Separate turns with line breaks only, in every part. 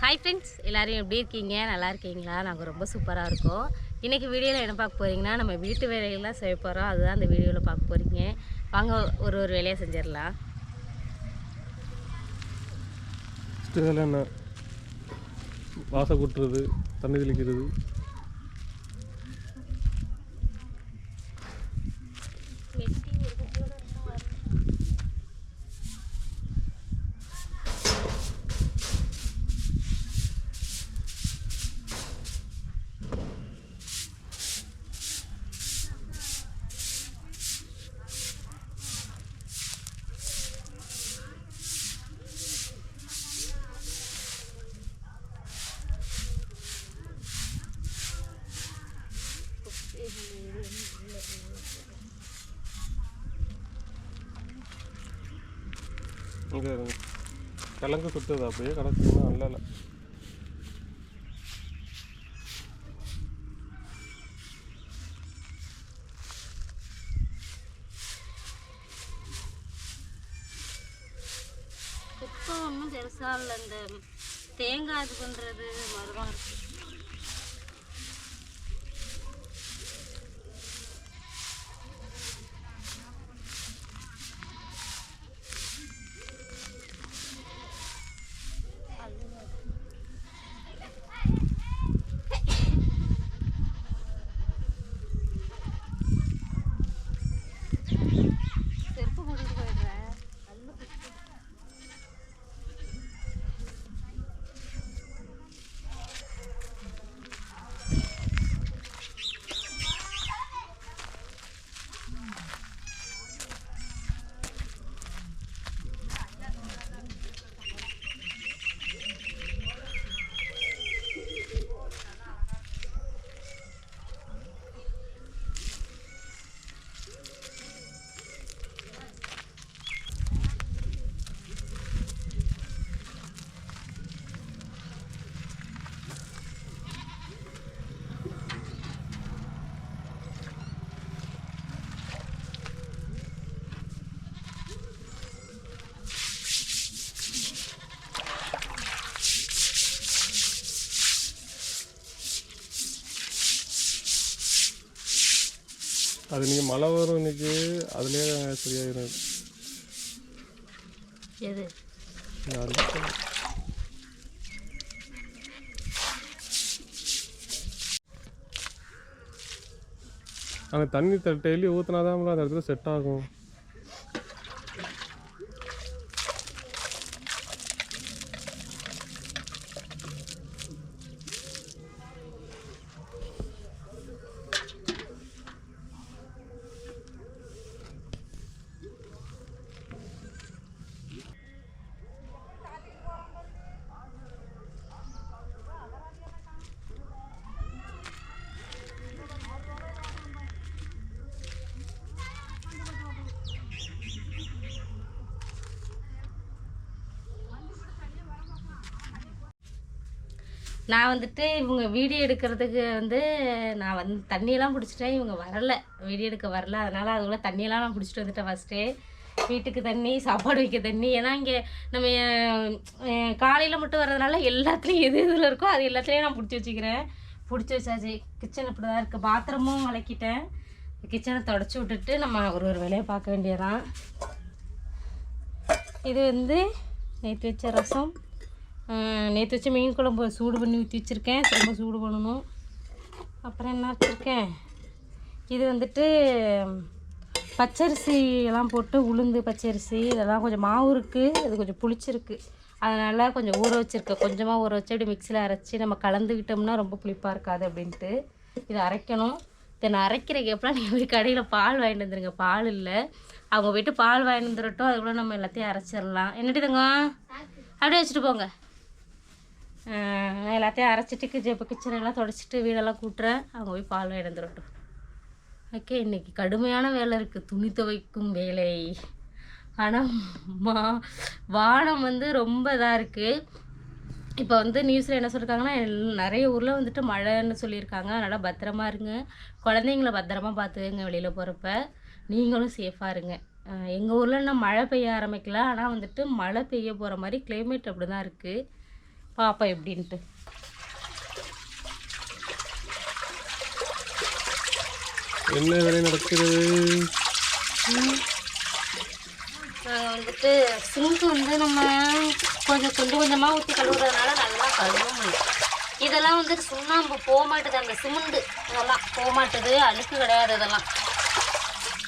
hi friends எல்லோரும் எப்படி இருக்கீங்க நல்லா இருக்கீங்களா நாங்கள் ரொம்ப சூப்பராக இருக்கோம் இன்றைக்கி வீடியோவில் என்ன பார்க்க போகிறீங்கன்னா நம்ம வீட்டு வேலைகள்லாம் செய்ய போகிறோம் அதுதான் அந்த வீடியோவில் பார்க்க போகிறீங்க வாங்க ஒரு ஒரு வேலையை செஞ்சிடலாம்
இதெல்லாம் வாசை கொட்டுறது தண்ணி தெளிக்கிறது இங்கே கிழங்கு கொடுத்தது அப்படியே கிடச்சிங்கன்னா நல்ல அது நீங்க மழை வரும் இன்னைக்கு அதுலேயே சரியாயிரும் எது தண்ணி டெய்லி ஊற்றினா தான் அந்த இடத்துல செட் ஆகும்
நான் வந்துட்டு இவங்க வீடியோ எடுக்கிறதுக்கு வந்து நான் வந்து தண்ணியெல்லாம் பிடிச்சிட்டேன் இவங்க வரல வீடியோ எடுக்க வரல அதனால் அதுக்குள்ளே தண்ணியெல்லாம் நான் பிடிச்சிட்டு வந்துட்டேன் ஃபஸ்ட்டு வீட்டுக்கு தண்ணி சாப்பாடு வைக்க தண்ணி ஏன்னா இங்கே நம்ம காலையில் மட்டும் வர்றதுனால எல்லாத்துலேயும் எது இதில் இருக்கோ அது எல்லாத்துலேயும் நான் பிடிச்சி வச்சுக்கிறேன் பிடிச்சி வச்சாச்சு கிச்சன் இப்படி தான் இருக்குது பாத்திரமும் வளக்கிட்டேன் கிச்சனை தொடச்சி விட்டுட்டு நம்ம ஒரு ஒரு வேலையை பார்க்க வேண்டியதான் இது வந்து நேற்று வச்ச ரசம் நேற்று வச்சு மீன் குழம்பு சூடு பண்ணி ஊற்றி வச்சுருக்கேன் ரொம்ப சூடு பண்ணணும் அப்புறம் என்ன வச்சுருக்கேன் இது வந்துட்டு பச்சரிசி எல்லாம் போட்டு உளுந்து பச்சரிசி இதெல்லாம் கொஞ்சம் மாவு இருக்குது அது கொஞ்சம் புளிச்சிருக்கு அதனால் கொஞ்சம் ஊற வச்சுருக்கேன் கொஞ்சமாக ஊற வச்சு அப்படி மிக்சியில் அரைச்சி நம்ம கலந்துக்கிட்டோம்னா ரொம்ப புளிப்பாக இருக்காது அப்படின்ட்டு இதை அரைக்கணும் இதை நான் அரைக்கிறக்கு எப்போ நீங்கள் போய் கடையில் பால் வாங்கிட்டு வந்துருங்க பால் இல்லை அவங்க போயிட்டு பால் வாங்கிட்டு வந்துடட்டும் அதுக்குள்ளே நம்ம எல்லாத்தையும் அரைச்சிடலாம் என்னட்டுதுங்க அப்படியே வச்சுட்டு போங்க எல்லாத்தையும் அரைச்சிட்டு கிச்ச இப்போ கிச்சன் எல்லாம் தொடச்சிட்டு வீடெல்லாம் கூட்டுறேன் அவங்க போய் பால் வாங்கிட்டு ஓகே இன்றைக்கி கடுமையான வேலை இருக்குது துணி துவைக்கும் வேலை ஆனால் மா வானம் வந்து ரொம்ப இதாக இருக்குது இப்போ வந்து நியூஸில் என்ன சொல்லியிருக்காங்கன்னா நிறைய ஊரில் வந்துட்டு மழைன்னு சொல்லியிருக்காங்க அதனால் பத்திரமா இருங்க குழந்தைங்கள பத்திரமா பார்த்துங்க வெளியில் போகிறப்ப நீங்களும் சேஃபாக இருங்க எங்கள் ஊரில் இன்னும் மழை பெய்ய ஆரம்பிக்கல ஆனால் வந்துட்டு மழை பெய்ய போகிற மாதிரி கிளைமேட் அப்படி தான் இருக்குது பாப்பா எப்படின்ட்டு
என்ன வேலை நடக்கிறது
வந்துட்டு சிங்க் வந்து நம்ம கொஞ்சம் கொஞ்சம் கொஞ்சமாக ஊற்றி கழுவுறதுனால நல்லா கழுவும் இதெல்லாம் வந்துட்டு சுண்ணாம்பு போக மாட்டுது அந்த சிமெண்டு இதெல்லாம் போக மாட்டுது அழுக்கு கிடையாது இதெல்லாம்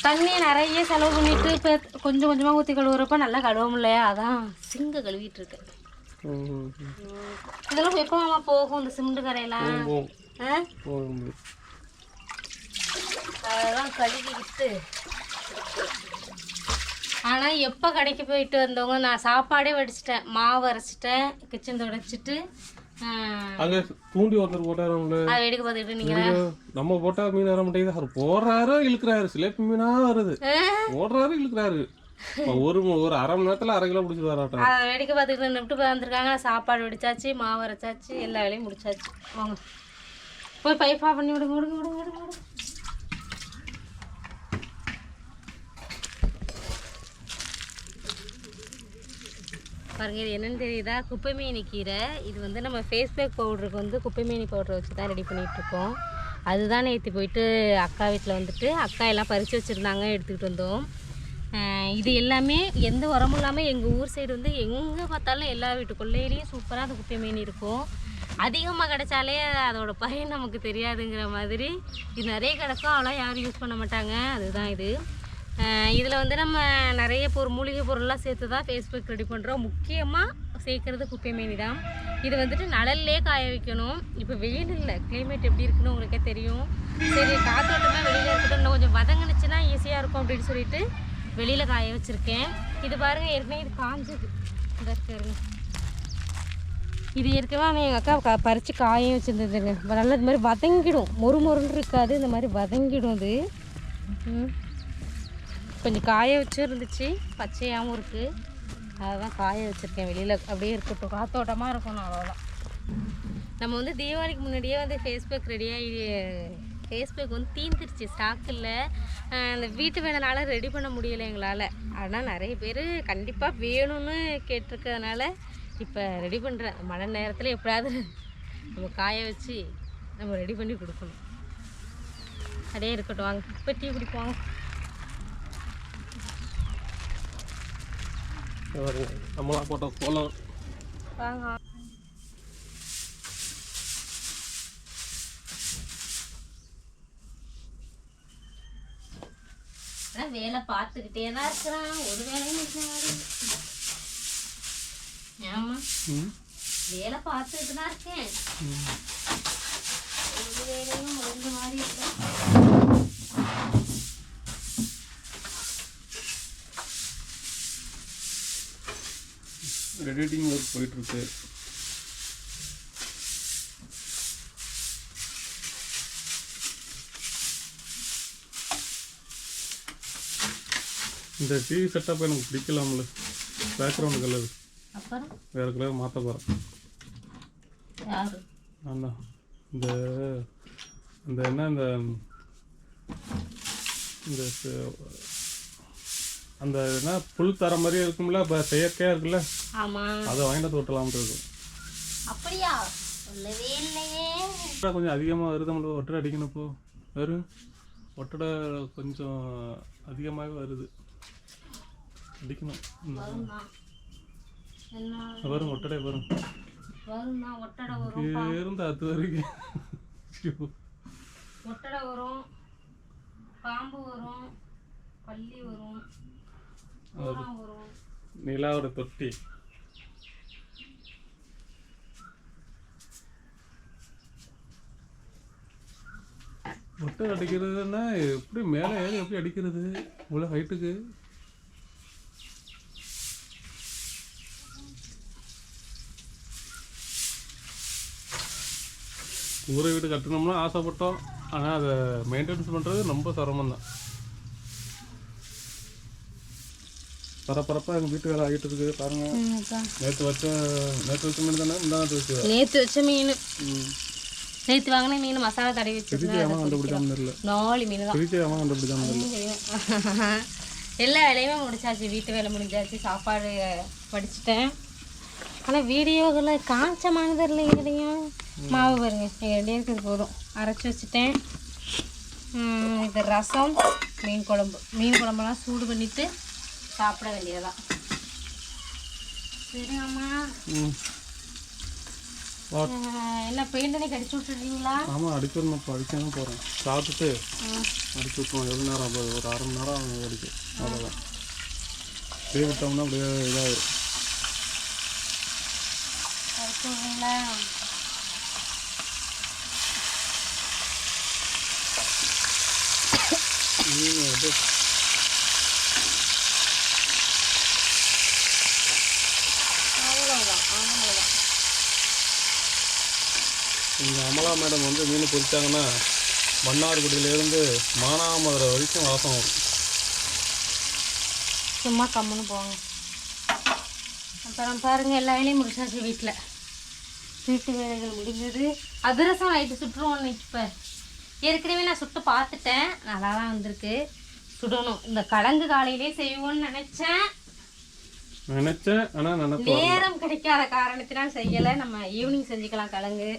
தண்ணியை நிறைய செலவு பண்ணிட்டு இப்போ கொஞ்சம் கொஞ்சமாக ஊற்றி கழுவுறப்ப நல்லா கழுவும் இல்லையா அதான் சிங்கை கழுவிட்டு இருக்கேன் இதெல்லாம் எப்போ மாமா போகும் இந்த சிமெண்ட் கரையெல்லாம் போகும் அதெல்லாம் கழுவிக்கிட்டு ஆனால் எப்போ கடைக்கு போயிட்டு வந்தவங்க நான் சாப்பாடே வடிச்சிட்டேன் மாவு அரைச்சிட்டேன் கிச்சன் தொடச்சிட்டு
அங்க தூண்டி ஒருத்தர் போட்டாருல
வேடிக்கை பார்த்துட்டு நீங்க
நம்ம போட்டா மீன் வர மாட்டேங்குது அவர் போடுறாரு இழுக்கிறாரு சிலேபி மீனா வருது போடுறாரு இழுக்கிறாரு ஒரு ஒரு அரை மணி நேரத்தில் அரை கிலோ பிடிச்சி வராட்டம்
அதை வேடிக்கை பார்த்துக்கிட்டு நின்றுட்டு வந்திருக்காங்க சாப்பாடு வடிச்சாச்சு மாவு அரைச்சாச்சு எல்லா வேலையும் முடிச்சாச்சு வாங்க போய் பைப்பா பண்ணி விடுங்க விடுங்க விடுங்க விடுங்க பாருங்க இது என்னென்னு தெரியுதா குப்பைமேனி கீரை இது வந்து நம்ம ஃபேஸ் பேக் பவுடருக்கு வந்து குப்பைமேனி பவுடரை வச்சு தான் ரெடி பண்ணிகிட்ருக்கோம் அதுதான் நேற்று போயிட்டு அக்கா வீட்டில் வந்துட்டு அக்கா எல்லாம் பறித்து வச்சுருந்தாங்க எடுத்துக்கிட்டு வந்தோம் இது எல்லாமே எந்த உரமும் இல்லாமல் எங்கள் ஊர் சைடு வந்து எங்கே பார்த்தாலும் எல்லா வீட்டுக்குள்ளேயும் சூப்பராக அது குப்பை மீன் இருக்கும் அதிகமாக கிடச்சாலே அதோட பயன் நமக்கு தெரியாதுங்கிற மாதிரி இது நிறைய கிடக்கும் அவ்வளோ யாரும் யூஸ் பண்ண மாட்டாங்க அதுதான் இது இதில் வந்து நம்ம நிறைய பொருள் மூலிகை பொருள்லாம் சேர்த்து தான் ஃபேஸ்புக் ரெடி பண்ணுறோம் முக்கியமாக சேர்க்குறது குப்பை மீனி தான் இது வந்துட்டு நலல்லே காய வைக்கணும் இப்போ வெயில் இல்லை கிளைமேட் எப்படி இருக்குன்னு உங்களுக்கே தெரியும் சரி காற்றோட்டமாக வெளியில் இருக்கட்டும் இன்னும் கொஞ்சம் வதங்கினுச்சுன்னா ஈஸியாக இருக்கும் அப்படின்னு சொல்லிட்டு வெளியில் காய வச்சுருக்கேன் இது பாருங்கள் ஏற்கனவே இது காஞ்சது இது ஏற்கனவே நான் எங்கள் அக்கா பறிச்சு பறித்து காயும் வச்சிருந்ததுங்க நல்லா இது மாதிரி வதங்கிடும் மொறு மொறுன்னு இருக்காது இந்த மாதிரி வதங்கிடும் அது கொஞ்சம் காய வச்சும் இருந்துச்சு பச்சையாகவும் இருக்குது அதுதான் காய வச்சுருக்கேன் வெளியில் அப்படியே இருக்கட்டும் காத்தோட்டமாக இருக்கணும் அவ்வளோதான் நம்ம வந்து தீபாவளிக்கு முன்னாடியே வந்து ஃபேஸ்புக் ரெடியாகி ஃபேஸ்புக் வந்து தீந்துருச்சு ஸ்டாக் இல்லை அந்த வீட்டு வேலைனால ரெடி பண்ண முடியலை எங்களால் ஆனால் நிறைய பேர் கண்டிப்பாக வேணும்னு கேட்டிருக்கிறதுனால இப்போ ரெடி பண்ணுறேன் மழை நேரத்தில் எப்படியாவது நம்ம காய வச்சு நம்ம ரெடி பண்ணி கொடுக்கணும் அப்படியே இருக்கட்டும் வாங்க இப்போ டீ குடிப்போம்
நம்மளா போட்டோம் வாங்க
வேலை பார்த்துக்கிட்டே தான் இருக்கிறான் ஒரு வேலையும் இருக்கிறாரு வேலை பார்த்துக்கிட்டு தான் இருக்கேன் ஒரு வேலையும் முடிஞ்ச மாதிரி இருக்கேன்
எடிட்டிங் ஒர்க் போயிட்டுருக்கு இந்த டிவி செட்டப் எனக்கு பிடிக்கலாம்ல பேக்ரவுண்ட் கலர் அப்புறம் வேற கலர் மாத்த போறேன் இந்த இந்த என்ன இந்த இந்த அந்த என்ன புல் தர மாதிரியே இருக்கும்ல இப்போ செயற்கையாக இருக்குல்ல அதை வாங்கிட்டு ஒட்டலாம்னு இருக்கும்
அப்படியா சொல்லவே இல்லையே
கொஞ்சம் அதிகமாக வருது நம்மளுக்கு ஒட்டடை அடிக்கணும் இப்போ வெறும் ஒட்டடை கொஞ்சம் அதிகமாகவே வருது அடிக்கணும் வரும் ஒட்டடை வரும் இருந்த அது வரைக்கும்
ஒட்டடை வரும் பாம்பு வரும் பள்ளி வரும் வரும்
நிலாவோட தொட்டி முட்டை அடிக்கிறதுன்னா எப்படி மேலே ஏறி எப்படி அடிக்கிறது இவ்வளோ ஹைட்டுக்கு ஊரை வீடு கட்டணும்னா ஆசைப்பட்டோம் ஆனால் அதை மெயின்டெனன்ஸ் பண்ணுறது ரொம்ப சிரமம் தான் பரபரப்பாக எங்கள் வீட்டு வேலை ஆகிட்டு இருக்குது பாருங்கள் நேற்று வச்ச நேற்று வச்ச மீன் தானே இந்த
நேற்று வச்ச மீன் நேற்று வாங்கின மீன் மசாலா தடவி
வச்சு நாலு மீன் தான்
எல்லா வேலையுமே முடிச்சாச்சு வீட்டு வேலை முடிஞ்சாச்சு சாப்பாடு படிச்சுட்டேன் ஆனால் வீடியோவில் காஞ்சமானது இல்லை எங்கடையும் மாவு பாருங்க எங்கடையும் இருக்கிறது போதும் அரைச்சி வச்சுட்டேன் இது ரசம் மீன் குழம்பு மீன் குழம்புலாம் சூடு பண்ணிவிட்டு சாப்பிட வேண்டியதான் அம்மா என்ன பெயிண்டனே
ஆமாம் அடிக்கணும் இப்போ அடிக்கணும் போகிறேன் சாப்பிட்டுட்டு அடிச்சு விட்டுருவோம் நேரம் ஆகுது ஒரு அரை மணி நேரம் ஆகும் அடிக்க அவ்வளோதான் அப்படியே விட்டோம்னா அப்படியே இதாகிடும் இங்கே அமலா மேடம் வந்து மீன் பிடிச்சாங்கன்னா மன்னார்குடியிலேருந்து மானாமதுரை வரைக்கும் வாசம் வரும்
சும்மா கம்முன்னு போவாங்க அப்புறம் பாருங்கள் எல்லா வேலையும் முடிச்சாச்சு வீட்டில் வீட்டு வேலைகள் முடிஞ்சது அதிரசம் ஆகிட்டு சுட்டுருவோம்னு இப்போ ஏற்கனவே நான் சுட்டு பார்த்துட்டேன் நல்லா தான் வந்திருக்கு சுடணும் இந்த கலங்கு காலையிலே செய்வோம்னு நினச்சேன்
நினைச்சேன் ஆனால்
நேரம் கிடைக்காத காரணத்தினால் செய்யலை நம்ம ஈவினிங் செஞ்சுக்கலாம் கலங்கு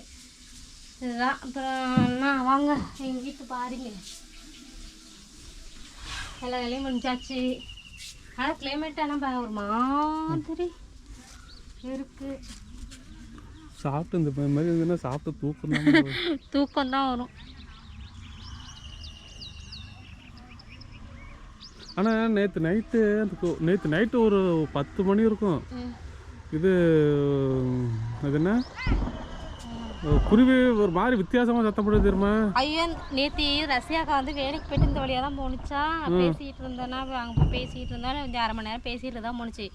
இதுதான் அப்புறம் நான் வாங்க எங்கள் வீட்டு பாருங்க எல்லா வேலையும் முடிஞ்சாச்சு ஆனால் கிளைமேட் ஆனால் ஒரு மாதிரி இருக்குது
சாப்பிட்டு இந்த மாதிரி இருந்ததுன்னா சாப்பிட்டு தூக்கம் தான்
தூக்கம் தான் வரும்
ஆனால் நேற்று நைட்டு நேற்று நைட்டு ஒரு பத்து மணி இருக்கும் இது அது என்ன குருவி ஒரு மாதிரி வித்தியாசமா சத்தம் போடுது தெரியுமா
ஐயோ நேத்தி ரஷ்யாக்கா வந்து வேலைக்கு போயிட்டு இந்த வழியா தான் போனுச்சா பேசிட்டு இருந்தேன்னா அங்க பேசிட்டு இருந்தாலும் கொஞ்சம் அரை மணி நேரம் பேசிட்டு தான் போனுச்சு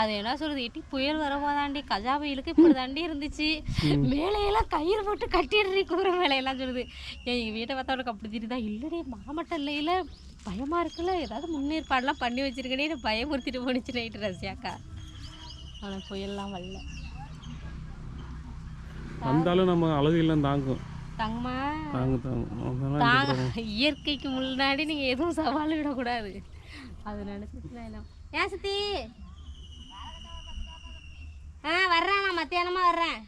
அது என்ன சொல்றது எட்டி புயல் வரப்போதாண்டி கஜா புயலுக்கு இப்படி தாண்டி இருந்துச்சு மேலையெல்லாம் கயிறு போட்டு கட்டிடுறீ கூற மேலையெல்லாம் சொல்லுது எங்கள் வீட்டை பார்த்தா அவளுக்கு அப்படி தெரியுதா இல்லடி மாமட்டம் இல்லையில பயமா இருக்குல்ல ஏதாவது முன்னேற்பாடெல்லாம் பண்ணி வச்சிருக்கேன்னு பயமுறுத்திட்டு போனுச்சு நைட்டு ரஷ்யாக்கா ஆனால் புயல்லாம் வரல
வந்தாலும் நம்ம அழகு எல்லாம் தாங்கும் தங்கம்மா தாங்கும்
தாங்கும் இயற்கைக்கு முன்னாடி நீங்கள் எதுவும் சவால் விடக்கூடாது அது நினச்சிட்டு எல்லாம் ஏன் சித்தி ஆ வர்றேன் நான் மத்தியானமாக வர்றேன்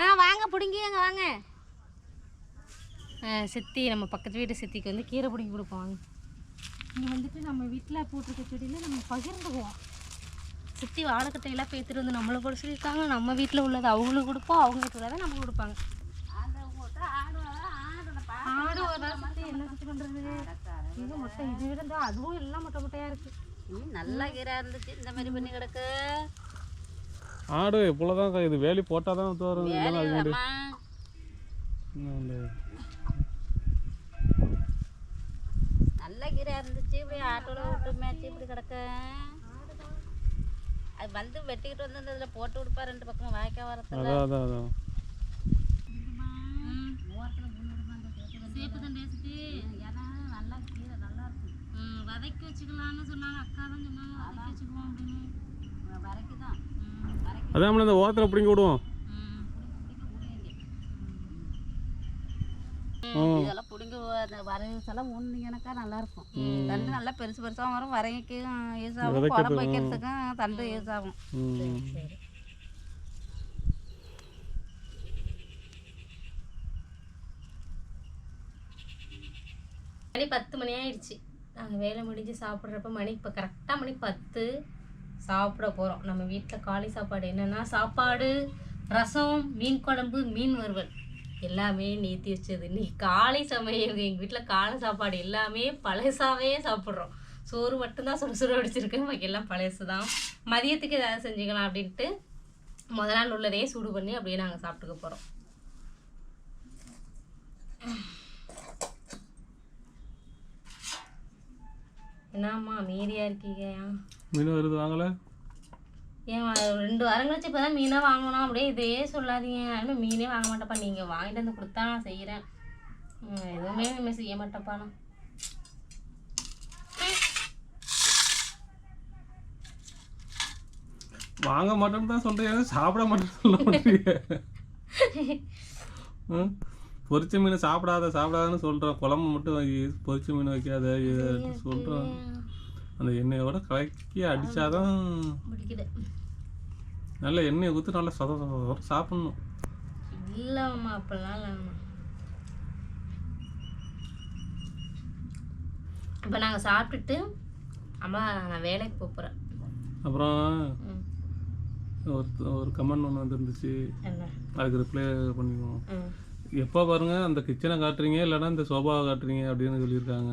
ஆ வாங்க பிடுங்கிங்க வாங்க சித்தி நம்ம பக்கத்து வீட்டு சித்திக்கு வந்து கீரை பிடிங்கி கொடுப்போம் வாங்க இங்கே வந்துட்டு நம்ம வீட்டில் போட்டிருக்க செடியில் நம்ம பகிர்ந்துக்குவோம் சுற்றி எல்லாம் பேத்துட்டு வந்து நம்மளை கூட சொல்லியிருக்காங்க நம்ம வீட்டில் உள்ளது அவங்களுக்கு கொடுப்போம் அவங்க வீட்டில் உள்ளதை நம்ம கொடுப்பாங்க இது முட்டை இது விட அதுவும் எல்லாம் முட்டை முட்டையாக இருக்குது இருந்துச்சு இந்த மாதிரி பண்ணி கிடக்கு
இது போட்டால் தான்
வரும் நல்ல கீரை இருந்துச்சு இப்படி ஆட்டோட விட்டு இப்படி கிடக்கு அது வந்து வெட்டிக்கிட்டு வந்து அந்த போட்டு விடுப்பா ரெண்டு பக்கம் வாய்க்கா வரத்துல
அதான்
வதக்கி சொன்னாங்க சொன்னாங்க வச்சுக்குவோம்
இந்த ஓரத்தில் விடுவோம்
இதெல்லாம் அந்த வரகுசெல்லாம் ஒன்று எனக்கா நல்லாயிருக்கும் தண்டு நல்லா பெருசு பெருசா வரும் வரைக்கும் யூஸ் ஆகும் குழம்பு வைக்கிறதுக்கும் தண்டு யூஸ் ஆகும் மணி பத்து மணி ஆயிடுச்சு நாங்கள் வேலை முடிஞ்சு சாப்பிட்றப்ப மணி இப்போ கரெக்டாக மணி பத்து சாப்பிட போகிறோம் நம்ம வீட்டில் காலை சாப்பாடு என்னென்னா சாப்பாடு ரசம் மீன் குழம்பு மீன் வறுவல் எல்லாமே நீத்தி வச்சது இன்னைக்கு காலை சமையல் எங்கள் வீட்டில் காலை சாப்பாடு எல்லாமே பழசாவே சாப்பிட்றோம் சோறு மட்டும்தான் சுறுசுறு சுட அடிச்சிருக்கு நமக்கு எல்லாம் பழசு தான் மதியத்துக்கு ஏதாவது செஞ்சுக்கலாம் அப்படின்ட்டு முதல் நாள் உள்ளதையே சூடு பண்ணி அப்படியே நாங்கள் சாப்பிட்டுக்க போகிறோம் என்னம்மா மீறியா இருக்கீங்க
மீன் வருது வாங்கல
ஏன் ரெண்டு வாரம் கழிச்சு இப்போ தான் மீனாக வாங்கணும் அப்படியே இதே சொல்லாதீங்க இன்னும் மீனே வாங்க மாட்டேப்பா நீங்கள் வாங்கிட்டு வந்து கொடுத்தா நான் செய்கிறேன் எதுவுமே இனிமேல் செய்ய மாட்டேப்பா நான்
வாங்க மாட்டோம்னு தான் சொல்கிறீங்க சாப்பிட மாட்டேன்னு சொல்ல மாட்டீங்க பொரிச்ச மீன் சாப்பிடாத சாப்பிடாதன்னு சொல்கிறோம் குழம்பு மட்டும் பொரிச்ச மீன் வைக்காத சொல்கிறோம் அந்த எண்ணெயோட கலக்கி அடித்தாதான் பிடிக்குது நல்லா எண்ணெய் ஊற்றி நல்லா சொத சாப்பிடணும் சாப்பிட்ணும்
இல்லைம்மா அப்போல்லாம் இப்போ நாங்கள் சாப்பிட்டுட்டு அம்மா நான் வேலைக்கு போகிறேன்
அப்புறம் ஒரு ஒரு கமெண்ட் ஒன்று வந்துருந்துச்சு அதுக்கு ரிப்ளை பண்ணிக்குவோம் எப்போ பாருங்கள் அந்த கிச்சனை காட்டுறீங்க இல்லைன்னா இந்த சோபாவை காட்டுறீங்க அப்படின்னு சொல்லியிருக்காங்க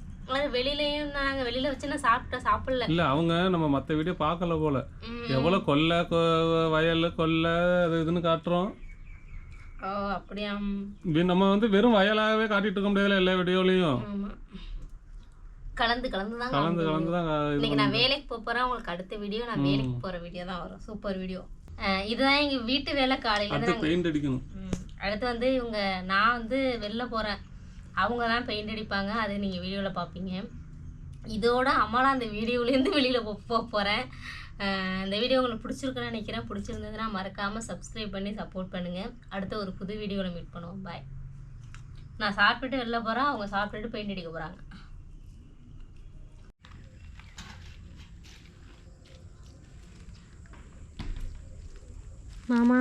கலர் வெளியிலயும் நாங்க வெளியில வச்சு நான் சாப்பிடல
இல்ல அவங்க நம்ம மத்த வீடியோ பாக்கல போல எவ்வளவு கொல்ல வயல்ல கொல்ல அது இதுன்னு காட்டுறோம்
ஓ அப்படியா
நம்ம வந்து வெறும் வயலாகவே காட்டிட்டு இருக்க முடியாது எல்லா வீடியோலயும்
கலந்து கலந்து தான்
கலந்து கலந்து தான்
இன்னைக்கு நான் வேலைக்கு போறேன் உங்களுக்கு அடுத்த வீடியோ நான் வேலைக்கு போற வீடியோ தான் வரும் சூப்பர் வீடியோ இதுதான் எங்க வீட்டு வேலை காலையில
அடுத்து பெயிண்ட் அடிக்கணும்
அடுத்து வந்து இவங்க நான் வந்து வெளில போறேன் அவங்க தான் பெயிண்ட் அடிப்பாங்க அது நீங்கள் வீடியோவில் பார்ப்பீங்க இதோட அம்மாலாம் அந்த வீடியோலேருந்து வெளியில் போக போகிறேன் இந்த வீடியோ உங்களுக்கு பிடிச்சிருக்குன்னு நினைக்கிறேன் பிடிச்சிருந்ததுன்னா மறக்காமல் சப்ஸ்கிரைப் பண்ணி சப்போர்ட் பண்ணுங்கள் அடுத்த ஒரு புது வீடியோவில் மீட் பண்ணுவோம் பாய் நான் சாப்பிட்டுட்டு வெளில போகிறேன் அவங்க சாப்பிட்டுட்டு பெயிண்ட் அடிக்க போகிறாங்க மாமா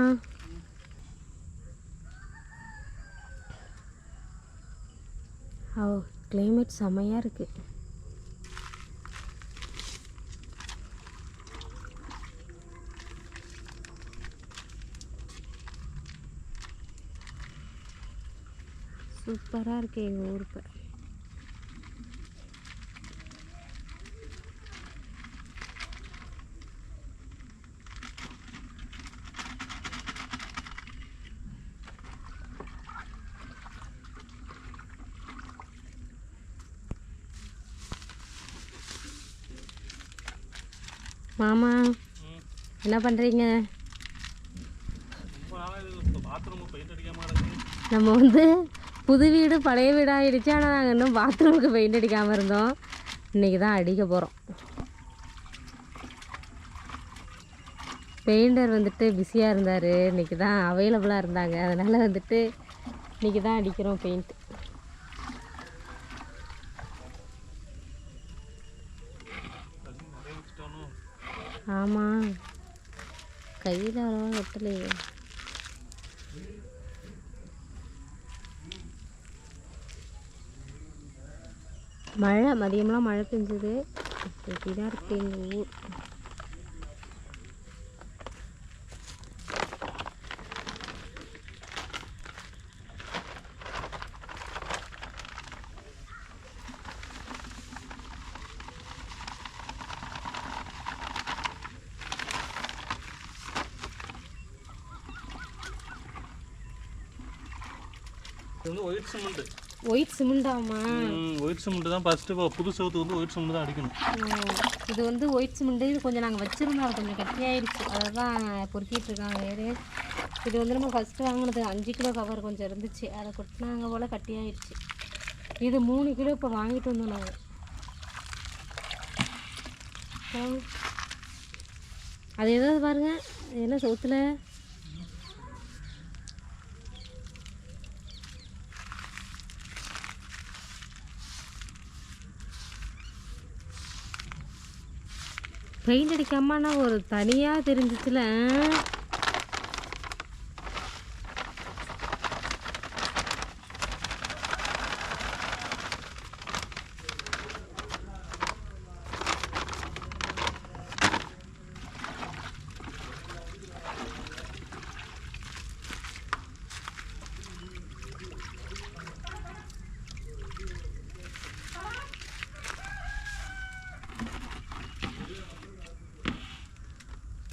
ஓ கிளைமேட் செம்மையாக இருக்குது சூப்பராக இருக்குது எங்கள் ஊருக்கு மாமா என்ன பண்ணுறீங்க நம்ம வந்து புது வீடு பழைய வீடாக ஆனால் நாங்கள் இன்னும் பாத்ரூமுக்கு பெயிண்ட் அடிக்காமல் இருந்தோம் இன்றைக்கி தான் அடிக்க போகிறோம் பெயிண்டர் வந்துட்டு பிஸியாக இருந்தார் இன்றைக்கி தான் அவைலபிளாக இருந்தாங்க அதனால் வந்துட்டு இன்றைக்கி தான் அடிக்கிறோம் பெயிண்ட்டு ஆமாம் கையில் அவ்வளோவா வெட்டலையே மழை மதியம்லாம் மழை பெஞ்சது இப்படி தான் இருக்குது எங்கள் ஊர் ஒயிட் ஒயிட் ஒயிட் தான்
புது வந்து ஒயிட் தான் அடிக்கணும்
இது வந்து ஒயிட் கொஞ்சம் நாங்கள் அது கொஞ்சம் பொறுக்கிட்டு இருக்காங்க வேறு இது வந்து நம்ம வாங்கினது அஞ்சு கிலோ கொஞ்சம் இருந்துச்சு அதை கொட்டினாங்க போல் இது மூணு கிலோ இப்போ வாங்கிட்டு வந்தோம் நாங்கள் அது பாருங்கள் என்ன சவுத்தில் பெயிண்ட் அடிக்காமன்னா ஒரு தனியாக தெரிஞ்சிச்சுல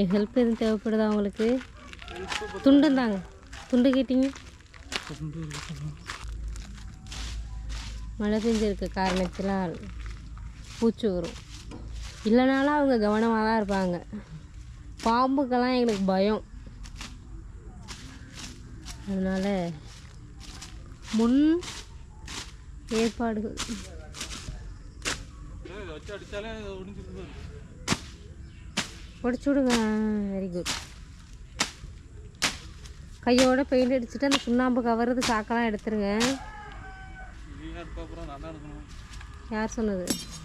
என் ஹெல்ப் எதுவும் தேவைப்படுதா உங்களுக்கு துண்டு தாங்க துண்டு கேட்டீங்க மழை பெஞ்சிருக்க காரணத்தினால் பூச்சி வரும் இல்லைனாலும் அவங்க கவனமாக தான் இருப்பாங்க பாம்புக்கெல்லாம் எங்களுக்கு பயம் அதனால் முன் ஏற்பாடுகள் பிடிச்சி விடுங்க வெரி குட் கையோட பெயிண்ட் அடிச்சுட்டு அந்த சுண்ணாம்பு கவர்றது சாக்கெல்லாம் எடுத்துருங்க யார் சொன்னது